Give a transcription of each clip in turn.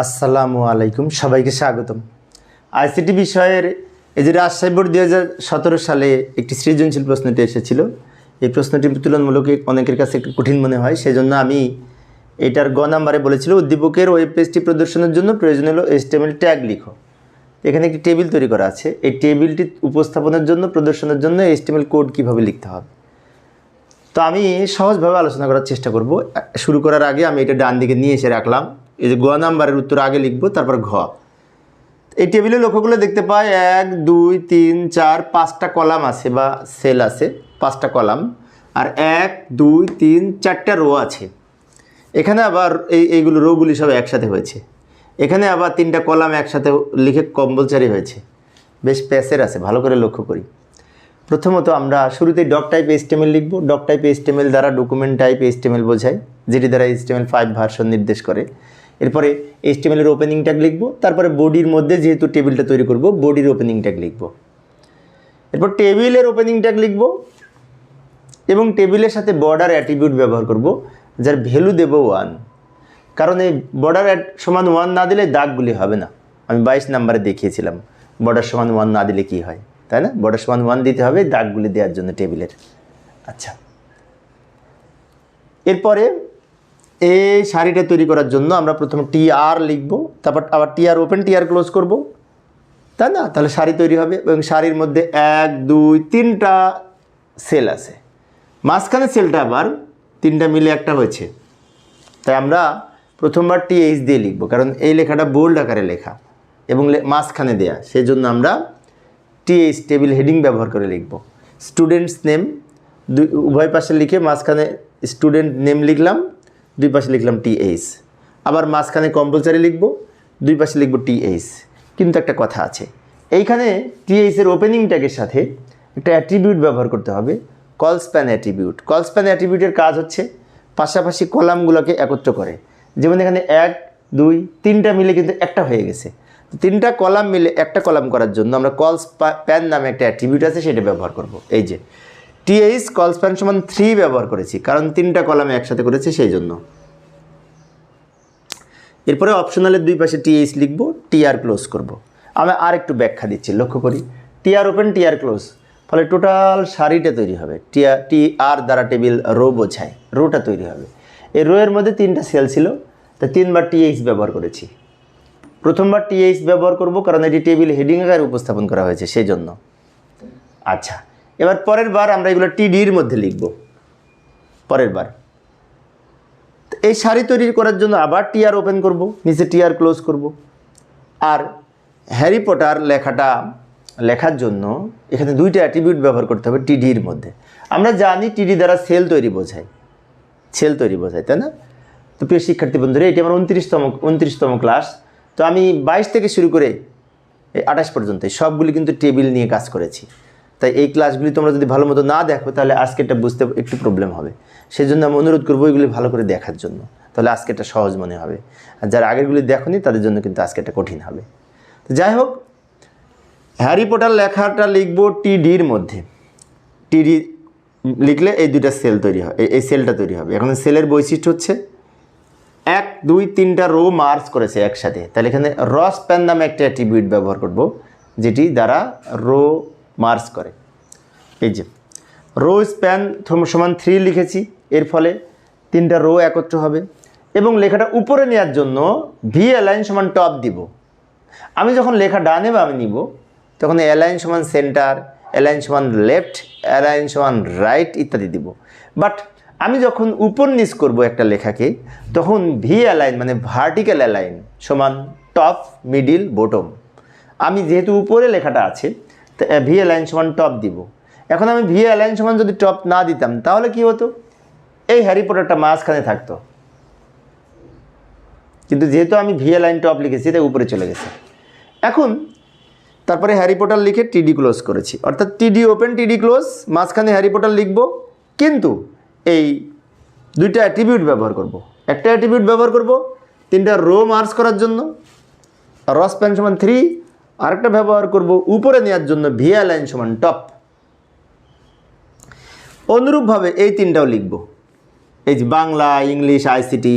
আসসালামু আলাইকুম, সবাইকে স্বাগতম। আইসিটি বিষয়ের এই যে রাজশাহী বোর্ড দুই হাজার সতেরো সালে একটি সৃজনশীল প্রশ্নটি এসেছিল। এই প্রশ্নটি তুলনামূলক অনেকের কাছে একটু কঠিন মনে হয়, সেজন্য আমি এটার গ নাম্বারে বলেছিল, উদ্দীপকের ওয়েব পেজটি প্রদর্শনের জন্য প্রয়োজন হলো এস্টেমেল ট্যাগ লিখো। এখানে একটি টেবিল তৈরি করা আছে। এই টেবিলটি উপস্থাপনের জন্য, প্রদর্শনের জন্য এস্টেমেল কোড কীভাবে লিখতে হবে? তো আমি সহজভাবে আলোচনা করার চেষ্টা করব। শুরু করার আগে আমি এটা ডান দিকে নিয়ে এসে রাখলাম। এই যে গ নাম্বারের উত্তর আগে লিখব, তারপর ঘ। এই টেবিলে লক্ষ্যগুলো দেখতে পাই, এক, দুই, তিন, চার, পাঁচটা কলাম আছে বা সেল আছে, পাঁচটা কলাম। আর এক, দুই, তিন, চারটা রো আছে। এখানে আবার এই, এইগুলো রোগুলি সব একসাথে হয়েছে। এখানে আবার তিনটা কলাম একসাথে লিখে কম্পালসারি হয়েছে। বেশ প্যাসের আছে, ভালো করে লক্ষ্য করি। প্রথমত আমরা শুরুতেই ডক টাইপ এস্টেমেল লিখব। ডক টাইপ এস্টেমেল দ্বারা ডকুমেন্ট টাইপ এস্টেমেল বোঝায়, যেটি দ্বারা এস্টেমেল ফাইভ ভার্সন নির্দেশ করে। এরপরে এস্টেমেলের ওপেনিং ট্যাগ লিখব, তারপরে বডির মধ্যে যেহেতু টেবিলটা তৈরি করব বডির ওপেনিং ট্যাগ লিখব। এরপর টেবিলের ওপেনিং ট্যাগ লিখব এবং টেবিলের সাথে বর্ডার অ্যাট্রিবিউট ব্যবহার করব, যার ভ্যালু দেব ওয়ান কারণ এই বর্ডার সমান ওয়ান না দিলে দাগগুলি হবে না। আমি বাইশ নাম্বারে দেখিয়েছিলাম বর্ডার সমান ওয়ান না দিলে কি হয়? তাই না? বর্ডার সমান ওয়ান দিতে হবে দাগগুলি দেওয়ার জন্য টেবিলের আচ্ছা। এরপরে এই শাড়িটা তৈরি করার জন্য আমরা প্রথমে টি আর লিখব, তারপর আবার T R open T R close করব। তাই না? তাহলে শাড়ি তৈরি হবে এবং শাড়ির মধ্যে এক, দুই, তিনটা সেল আছে। মাঝখানে সেলটা আবার তিনটা মিলে একটা হয়েছে। তাই আমরা প্রথমবার টি এইচ দিয়ে লিখব, কারণ এই লেখাটা বোল্ড আকারে লেখা এবং মাঝখানে দেয়া। সেই জন্য আমরা টিএইচ টেবিল হেডিং ব্যবহার করে লিখব। স্টুডেন্টস নেম উভয় পাশে লিখে মাঝখানে স্টুডেন্ট নেম লিখলাম। দুই পাশে লিখলাম টিএইচ আবার মাঝখানে কম্পালসারি লিখব, দুই পাশে লিখব টিএইচ কিন্তু একটা কথা আছে। এইখানে টিএইচের ওপেনিং ট্যাগের সাথে একটা অ্যাট্রিবিউট ব্যবহার করতে হবে col span attribute col span অ্যাট্রিবিউটের কাজ হচ্ছে পাশাপাশি কলামগুলোকে একত্র করে। যেমন এখানে এক, দুই, তিনটা মিলে কিন্তু একটা হয়ে গেছে। তিনটা কলাম মিলে একটা কলাম করার জন্য আমরা কল প্যান নামে একটা অ্যাট্রিবিউট আছে, সেটা ব্যবহার করব। এই যে টিএইচ কল স্প্যান সমান থ্রি ব্যবহার করেছি, কারণ তিনটা কলামে একসাথে করেছি সেই জন্য। এরপরে অপশনালের দুই পাশে টিএইচ লিখব টিআর ক্লোজ করব। আমি আর একটু ব্যাখ্যা দিচ্ছি, লক্ষ্য করি। টিআর ওপেন টিআর ক্লোজ ফলে টোটাল সারিটা তৈরি হবে। টিআর টি আর দ্বারা টেবিল রো বোঝায় রোটা তৈরি হবে। এই রোয়ের মধ্যে তিনটা সেল ছিল তা তিনবার টিএইচ ব্যবহার করেছি। প্রথমবার টিএইচ ব্যবহার করব, কারণ এটি টেবিল হেডিং আকারে উপস্থাপন করা হয়েছে, সেই জন্য। আচ্ছা এবার পরের বার আমরা এগুলো টিডির মধ্যে লিখব। পরের বার। এই শাড়ি তৈরি করার জন্য আবার টিআর ওপেন করব, নিচে টিআর ক্লোজ করব। আর হ্যারি পটার লেখাটা, লেখার জন্য এখানে দুইটা অ্যাট্রিবিউট ব্যবহার করতে হবে টিডির মধ্যে। আমরা জানি টিডি দ্বারা সেল তৈরি বোঝায়। সেল তৈরি বোঝায়, তাই না? তো প্রিয় শিক্ষার্থী বন্ধুরা, এটি আমার উনত্রিশতম উনত্রিশতম ক্লাস তো আমি বাইশ থেকে শুরু করে আঠাশ পর্যন্ত সবগুলি কিন্তু টেবিল নিয়ে কাজ করেছি। তাই এই ক্লাসগুলি তোমরা যদি ভালো মতো না দেখো, তাহলে আজকেরটা বুঝতে একটু প্রবলেম হবে। সেই জন্য আমি অনুরোধ করব এগুলি ভালো করে দেখার জন্য। তাহলে আজকেরটা সহজ মনে হবে। আর যারা আগেরগুলি দেখোনি, তাদের জন্য কিন্তু আজকে আজকেরটা কঠিন হবে। তো যাই হোক, হ্যারি পটার লেখাটা লিখব টিডির মধ্যে। টিডি লিখলে এই দুইটা সেল তৈরি হয়, এই সেলটা তৈরি হবে। এখন সেলের বৈশিষ্ট্য হচ্ছে, এক, দুই, তিনটা রো মার্চ করেছে একসাথে। তাহলে এখানে রস প্যান নামে একটা অ্যাট্রিবিউট ব্যবহার করব, যেটি দ্বারা রো মার্চ করে। এই যে, রো স্প্যান সমান থ্রি লিখেছি, এর ফলে তিনটা রো একত্র হবে এবং লেখাটা উপরে নেওয়ার জন্য ভি অ্যালাইন সমান টপ দিব। আমি যখন লেখা ডানে বামে নিব, তখন অ্যালাইন সমান সেন্টার অ্যালাইন সমান লেফট অ্যালাইন সমান রাইট ইত্যাদি দিব। বাট আমি যখন উপর নিচ করব একটা লেখাকে, তখন ভি অ্যালাইন মানে ভার্টিক্যাল অ্যালাইন সমান টপ মিডিল বটম আমি যেহেতু উপরে লেখাটা আছে ভি অ্যালাইন সমান টপ দিব। এখন আমি ভি অ্যালাইন সমান যদি টপ না দিতাম, তাহলে কি হতো? এই হ্যারি পটারটা মাঝখানে থাকতো। কিন্তু যেহেতু আমি ভি লাইন টপ লিখেছি, তাই উপরে চলে গেছে। এখন তারপরে হ্যারি পটার লিখে টিডি ক্লোজ করেছি। অর্থাৎ টিডি ওপেন টিডি ক্লোজ মাঝখানে হ্যারি পটার লিখব। কিন্তু এই দুইটা অ্যাট্রিবিউট ব্যবহার করব। একটা অ্যাট্রিবিউট ব্যবহার করব, তিনটা রো মার্চ করার জন্য। রস প্যান সমান থ্রি আরেকটা ব্যবহার করব উপরে নেওয়ার জন্য ভিয়া লাইন সমান টপ অনুরূপভাবে এই তিনটাও লিখব। এই যে বাংলা, ইংলিশ আইসিটি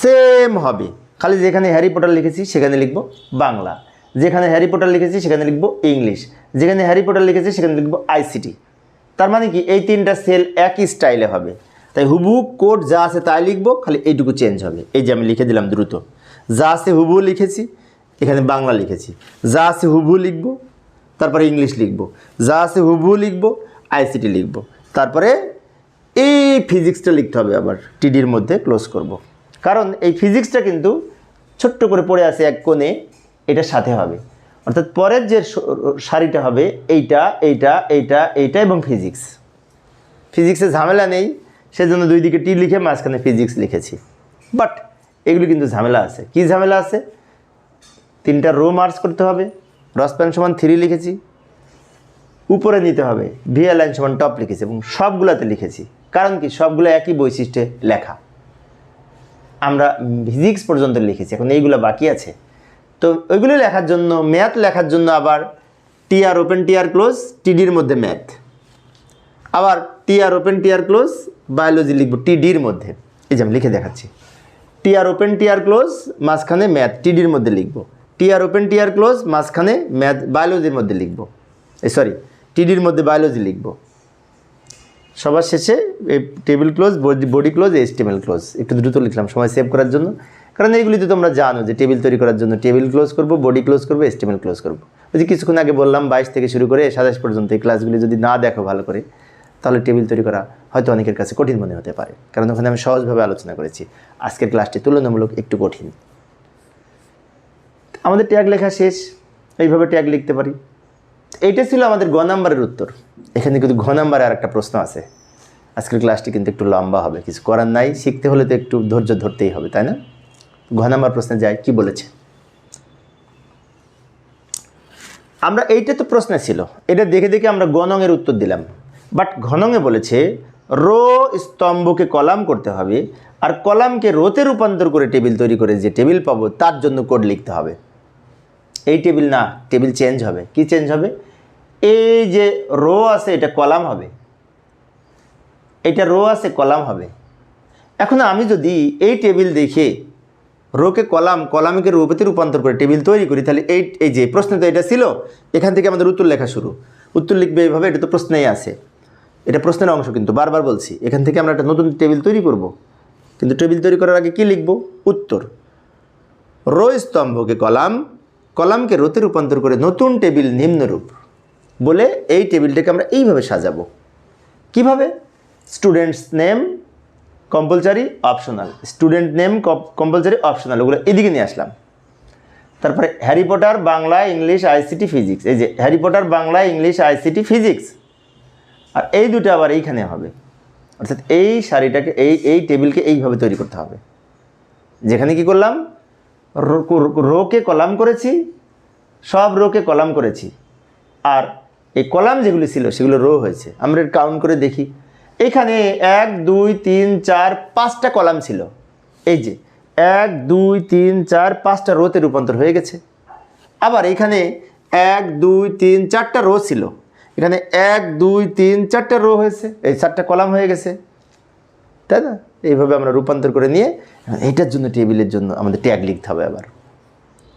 সেম হবে। খালি যেখানে হ্যারি পটার লিখেছি, সেখানে লিখব বাংলা। যেখানে হ্যারি পটার লিখেছি, সেখানে লিখব ইংলিশ। যেখানে হ্যারি পটার লিখেছি, সেখানে লিখব আইসিটি তার মানে কি, এই তিনটা সেল একই স্টাইলে হবে। তাই হুবু কোড যা আছে তাই লিখব, খালি এইটুকু চেঞ্জ হবে। এই যে আমি লিখে দিলাম দ্রুত। যা আছে হুবু লিখেছি এখানে বাংলা লিখেছি। যা আছে হুবু লিখব, তারপরে ইংলিশ লিখব। যা আছে হুবু লিখব আইসিটি লিখব। তারপরে এই ফিজিক্সটা লিখতে হবে আবার টিডির মধ্যে ক্লোজ করব। কারণ এই ফিজিক্সটা কিন্তু ছোট্ট করে পড়ে আছে এক কোণে, এটা সাথে হবে। অর্থাৎ পরের যে শাড়িটা হবে, এইটা এইটা এইটা এইটা এবং ফিজিক্স ফিজিক্সে ঝামেলা নেই, সেজন্য দুই দিকে টি লিখে মাঝখানে ফিজিক্স লিখেছি। বাট এগুলি কিন্তু ঝামেলা আছে। কি ঝামেলা আছে? তিনটা রো মার্চ করতে হবে রসপ্যান সমান থ্রি লিখেছি, উপরে নিতে হবে ভিএল লাইন সমান টপ লিখেছি এবং সবগুলোতে লিখেছি। কারণ কি? সবগুলো একই বৈশিষ্ট্যে লেখা। আমরা ফিজিক্স পর্যন্ত লিখেছি, এখন এইগুলো বাকি আছে। তো ওইগুলো লেখার জন্য ম্যাথ লেখার জন্য আবার টিআর ওপেন টিআর ক্লোজ টিডির মধ্যে ম্যাথ আবার TR open TR close biology লিখব টিডির মধ্যে। এই যে আমি লিখে দেখাচ্ছি। টিআর ওপেন টিআর ক্লোজ মাঝখানে ম্যাথ টিডির মধ্যে লিখব। টিআর ওপেন টিআর ক্লোজ মাঝখানে ম্যাথ বায়োলজির মধ্যে লিখব। এই সরি টিডির মধ্যে বায়োলজি লিখব। সবার শেষে এই table close body close HTML close একটু দ্রুত লিখলাম, সময় সেভ করার জন্য। কারণ এইগুলি তো তোমরা জানো যে টেবিল তৈরি করার জন্য টেবিল ক্লোজ করব বডি ক্লোজ করব এইচটিএমএল ক্লোজ করব। ওই যে কিছুক্ষণ আগে বললাম, বাইশ থেকে শুরু করে সাতাশ পর্যন্ত এই ক্লাসগুলি যদি না দেখো ভালো করে, তাহলে টেবিল তৈরি করা হয়তো অনেকের কাছে কঠিন মনে হতে পারে। কারণ ওখানে আমি সহজভাবে আলোচনা করেছি। আজকের ক্লাসটি তুলনামূলক একটু কঠিন। আমাদের ট্যাগ লেখা শেষ, এইভাবে ট্যাগ লিখতে পারি। এইটা ছিল আমাদের গ নাম্বারের উত্তর। এখানে কিন্তু ঘ নাম্বারে আর একটা প্রশ্ন আছে। আজকের ক্লাসটি কিন্তু একটু লম্বা হবে, কিছু করার নাই, শিখতে হলে তো একটু ধৈর্য ধরতেই হবে, তাই না? ঘ নাম্বার প্রশ্নে যাই, কি বলেছে? আমরা এইটা তো প্রশ্ন ছিল, এটা দেখে দেখে আমরা গণংয়ের উত্তর দিলাম। বাট ঘনঙে বলেছে, রো স্তম্ভকে কলাম করতে হবে, আর কলামকে রোতে রূপান্তর করে টেবিল তৈরি করে যে টেবিল পাবো, তার জন্য কোড লিখতে হবে। এই টেবিল না, টেবিল চেঞ্জ হবে। কি চেঞ্জ হবে? এই যে রো আছে, এটা কলাম হবে। এটা রো আছে, কলাম হবে। এখন আমি যদি এই টেবিল দেখে রোকে কলাম, কলামকে রূপতে রূপান্তর করে টেবিল তৈরি করি, তাহলে এই এই যে প্রশ্ন তো এটা ছিল, এখান থেকে আমাদের উত্তর লেখা শুরু। উত্তর লিখবে এইভাবে, এটা তো প্রশ্নেই আছে। এটা প্রশ্নের অংশ কিন্তু, বারবার বলছি। এখান থেকে আমরা একটা নতুন টেবিল তৈরি করব। কিন্তু টেবিল তৈরি করার আগে কি লিখব? উত্তর। রো স্তম্ভকে কলাম কলামকে রোতে রূপান্তর করে নতুন টেবিল নিম্নরূপ বলে এই টেবিলটাকে আমরা এইভাবে সাজাবো। কীভাবে? Students name compulsory optional student name compulsory optional ওগুলো এদিকে নিয়ে আসলাম। তারপরে Harry Potter Bangla English ICT physics এই যে Harry Potter Bangla English ICT physics আর এই দুটো আবার এইখানে হবে। অর্থাৎ এই শাড়িটাকে, এই এই টেবিলকে এইভাবে তৈরি করতে হবে। যেখানে কি করলাম? রোকে কলাম করেছি, সব রোকে কলাম করেছি। আর এই কলাম যেগুলি ছিল, সেগুলো রো হয়েছে। আমরা কাউন্ট করে দেখি। এখানে এক, দুই, তিন, চার, পাঁচটা কলাম ছিল। এই যে, এক, দুই, তিন, চার, পাঁচটা রোতে রূপান্তর হয়ে গেছে। আবার এখানে এক, দুই, তিন, চারটা রো ছিল। এখানে এক, দুই, তিন, চারটা রো হয়েছে। এই চারটা কলাম হয়ে গেছে। তাই না? এইভাবে আমরা রূপান্তর করে নিয়ে এটার জন্য টেবিলের জন্য আমাদের ট্যাগ লিখতে হবে আবার।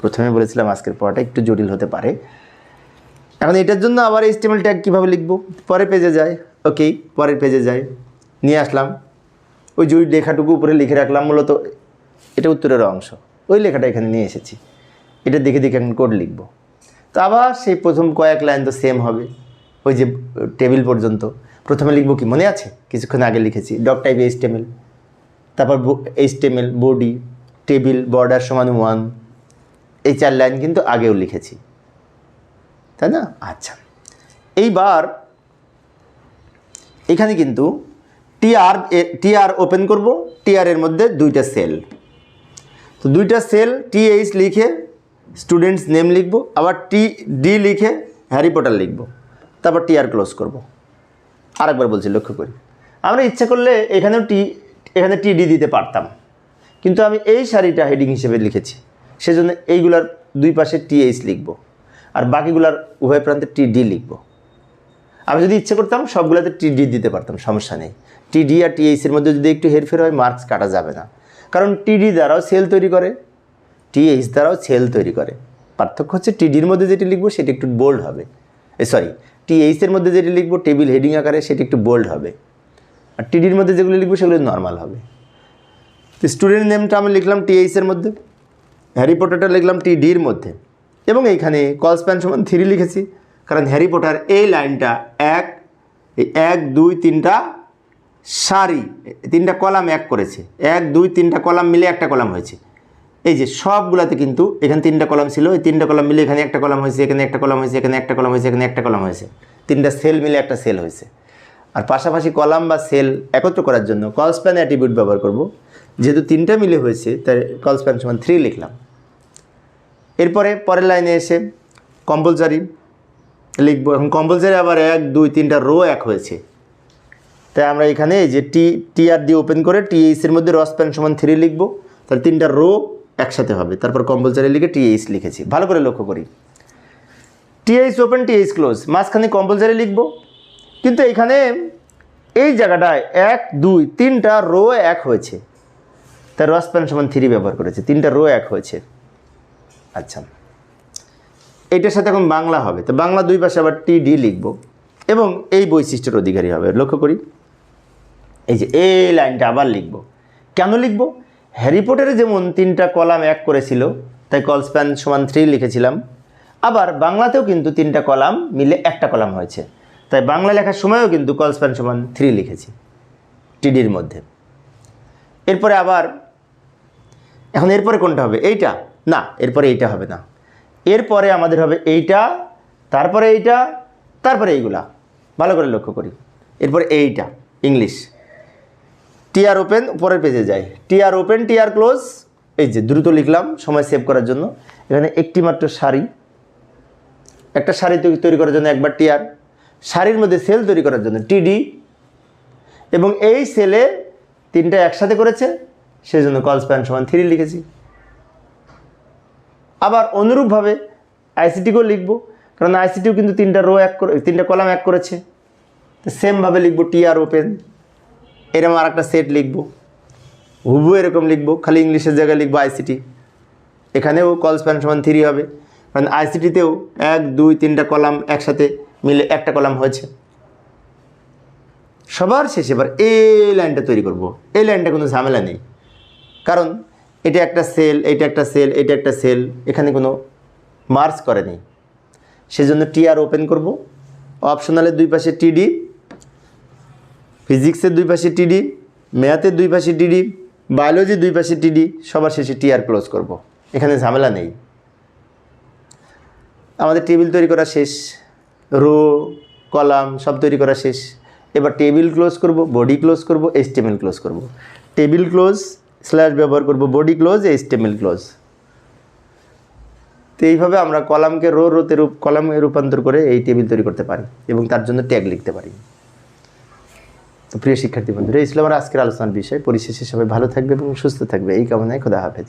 প্রথমে বলেছিলাম আজকের পড়াটা একটু জটিল হতে পারে। এখন এটার জন্য আবার এইচটিএমএল ট্যাগ কীভাবে লিখব? পরে পেজে যায় ওকে পরের পেজে যায় নিয়ে আসলাম। ওই যে ওই লেখাটুকু উপরে লিখে রাখলাম মূলত। এটা উত্তরের অংশ। ওই লেখাটা এখানে নিয়ে এসেছি। এটা দেখে দেখে এখন কোড লিখব। তো আবার সেই প্রথম কয়েক লাইন তো সেম হবে। ওই যে টেবিল পর্যন্ত। প্রথমে লিখব কি? মনে আছে? কিছুক্ষণ আগে লিখেছি। ডক টাইপ এইচটিএমএল তারপর এইচটিএমএল বডি টেবিল বর্ডার সমান ওয়ান এই চার লাইন কিন্তু আগেও লিখেছি। তাই না? আচ্ছা। এইবার এখানে কিন্তু টিআর টিআর ওপেন করব টিআর এর মধ্যে দুইটা সেল তো দুইটা সেল টিএইচ লিখে স্টুডেন্টস নেম লিখব, আবার টি ডি লিখে হ্যারি পটার লিখব, তারপর টিআর ক্লোজ করব। আরেকবার বলছি, লক্ষ্য করি। আমরা ইচ্ছা করলে এখানেও টি এখানে টিডি দিতে পারতাম। কিন্তু আমি এই শাড়িটা হেডিং হিসেবে লিখেছি। সেজন্য এইগুলার দুই পাশে টিএইচ লিখব আর বাকিগুলার উভয় প্রান্তে টি ডি লিখব। আমি যদি ইচ্ছে করতাম, সবগুলোতে টি ডি দিতে পারতাম, সমস্যা নেই। টি ডি আর টিএইচের মধ্যে যদি একটু হেরফের হয় মার্কস কাটা যাবে না। কারণ টিডি দ্বারাও সেল তৈরি করে টিএইচ দ্বারাও সেল তৈরি করে। পার্থক্য হচ্ছে টিডির মধ্যে যেটি লিখব, সেটি একটু বোল্ড হবে। সরি টিএইচের মধ্যে যেটি লিখব, টেবিল হেডিং আকারে সেটি একটু বোল্ড হবে। আর টিডির মধ্যে যেগুলো লিখব, সেগুলো নর্মাল হবে। তো স্টুডেন্ট নেমটা আমি লিখলাম টিএইচের মধ্যে হ্যারি পটারটা লিখলাম টি ডির মধ্যে। এবং এইখানে কল স্প্যান সমান থ্রি লিখেছি, কারণ হ্যারি পটার এই লাইনটা এক, এই এক, দুই, তিনটা সারি, তিনটা কলাম এক করেছে। এক, দুই, তিনটা কলাম মিলে একটা কলাম হয়েছে। এই যে সবগুলাতে কিন্তু এখানে তিনটা কলাম ছিল, এই তিনটা কলাম মিলে এখানে একটা কলাম হয়েছে, এখানে একটা কলাম হয়েছে, এখানে একটা কলাম হয়েছে, এখানে একটা কলাম হয়েছে। তিনটা সেল মিলে একটা সেল হয়েছে। আর পাশাপাশি কলাম বা সেল একত্র করার জন্য কল স্প্যান অ্যাটিবিউট ব্যবহার করব। যেহেতু তিনটা মিলে হয়েছে, তাই কল স্প্যান সমান থ্রি লিখলাম। এরপরে পরের লাইনে এসে কম্পালসারি লিখব। এখন কম্পালসারি আবার এক, দুই, তিনটা রো এক হয়েছে। তাই আমরা এখানে এই যে টি টি আর দিয়ে ওপেন করে টিএইচের মধ্যে রস প্যান সমান থ্রি লিখব। তাহলে তিনটা রো একসাথে হবে। তারপর কম্পালসারি লিখে টিএইচ লিখেছি। ভালো করে লক্ষ্য করি। TH open, TH close. মাঝখানে কম্পালসারি লিখব। কিন্তু এখানে এই জায়গাটায় এক, দুই, তিনটা রো এক হয়েছে। তার রস প্যান সমান থ্রি ব্যবহার করেছে। তিনটা রো এক হয়েছে। আচ্ছা। এটার সাথে এখন বাংলা হবে। তো বাংলা দুই পাশে আবার টি ডি লিখব। এবং এই বৈশিষ্ট্যের অধিকারী হবে। লক্ষ্য করি। এই যে এই লাইনটা আবার লিখব। কেন লিখব? হ্যারি পটারে যেমন তিনটা কলাম এক করেছিল, তাই কল স্প্যান সমান থ্রি লিখেছিলাম। আবার বাংলাতেও কিন্তু তিনটা কলাম মিলে একটা কলাম হয়েছে। তাই বাংলা লেখার সময়ও কিন্তু কল স্প্যান সমান থ্রি লিখেছি টিডির মধ্যে। এরপরে আবার, এখন এরপরে কোনটা হবে? এইটা? না, এরপরে এইটা হবে না। এরপরে আমাদের হবে এইটা, তারপরে এইটা, তারপরে এইগুলা। ভালো করে লক্ষ্য করি। এরপরে এইটা, ইংলিশ। টিআর ওপেন পরের পেজে যাই। টিআর ওপেন, টিআর ক্লোজ এই যে দ্রুত লিখলাম, সময় সেভ করার জন্য। এখানে একটি মাত্র শাড়ি একটা শাড়ি তৈরি করার জন্য একবার টিআর। শাড়ির মধ্যে সেল তৈরি করার জন্য টিডি এবং এই সেলে তিনটা একসাথে করেছে সেই জন্য কল স্প্যান সমান থ্রি লিখেছি। আবার অনুরূপভাবে আইসিটিকেও লিখব, কারণ আইসিটিও কিন্তু তিনটা রো এক করে তিনটা কলাম এক করেছে। সেমভাবে লিখব টিআর ওপেন এরকম আর একটা সেট লিখব। হুবু এরকম লিখব, খালি ইংলিশের জায়গায় লিখব আইসিটি এখানেও কল স্প্যান সমান থ্রি হবে। কারণ আইসিটিতেও এক, দুই, তিনটা কলাম একসাথে মিলে একটা কলাম হয়েছে। সবার শেষে এবার এই লাইনটা তৈরি করব। এই লাইনটা কোনো ঝামেলা নেই। কারণ এটা একটা সেল এটা একটা সেল এটা একটা সেল এখানে কোনো মার্চ করেনি সেজন্য টিআর ওপেন করব। অপশনালের দুই পাশে টিডি ফিজিক্সের দুই পাশে টিডি ম্যাথের দুই পাশে টিডি বায়োলজির দুই পাশে টিডি সবার শেষে টিআর ক্লোজ করব। এখানে ঝামেলা নেই। আমাদের টেবিল তৈরি করা শেষ। রো কলাম সব তৈরি করা শেষ। এবার টেবিল ক্লোজ করব বডি ক্লোজ করব এইচটিএমএল ক্লোজ করব। টেবিল ক্লোজ স্ল্যাশ ব্যবহার করব বডি ক্লোজ এইচটিএমএল ক্লোজ তো এইভাবে আমরা কলামকে রো রোতে রূপ কলামে রূপান্তর করে এই টেবিল তৈরি করতে পারি এবং তার জন্য ট্যাগ লিখতে পারি। তো প্রিয় শিক্ষার্থী বন্ধুরা ইসলামের আজকের আলোচনার বিষয়। পরিশেষে সবাই ভালো থাকবে এবং সুস্থ থাকবে। এই কামনায় খোদা হাফেজ।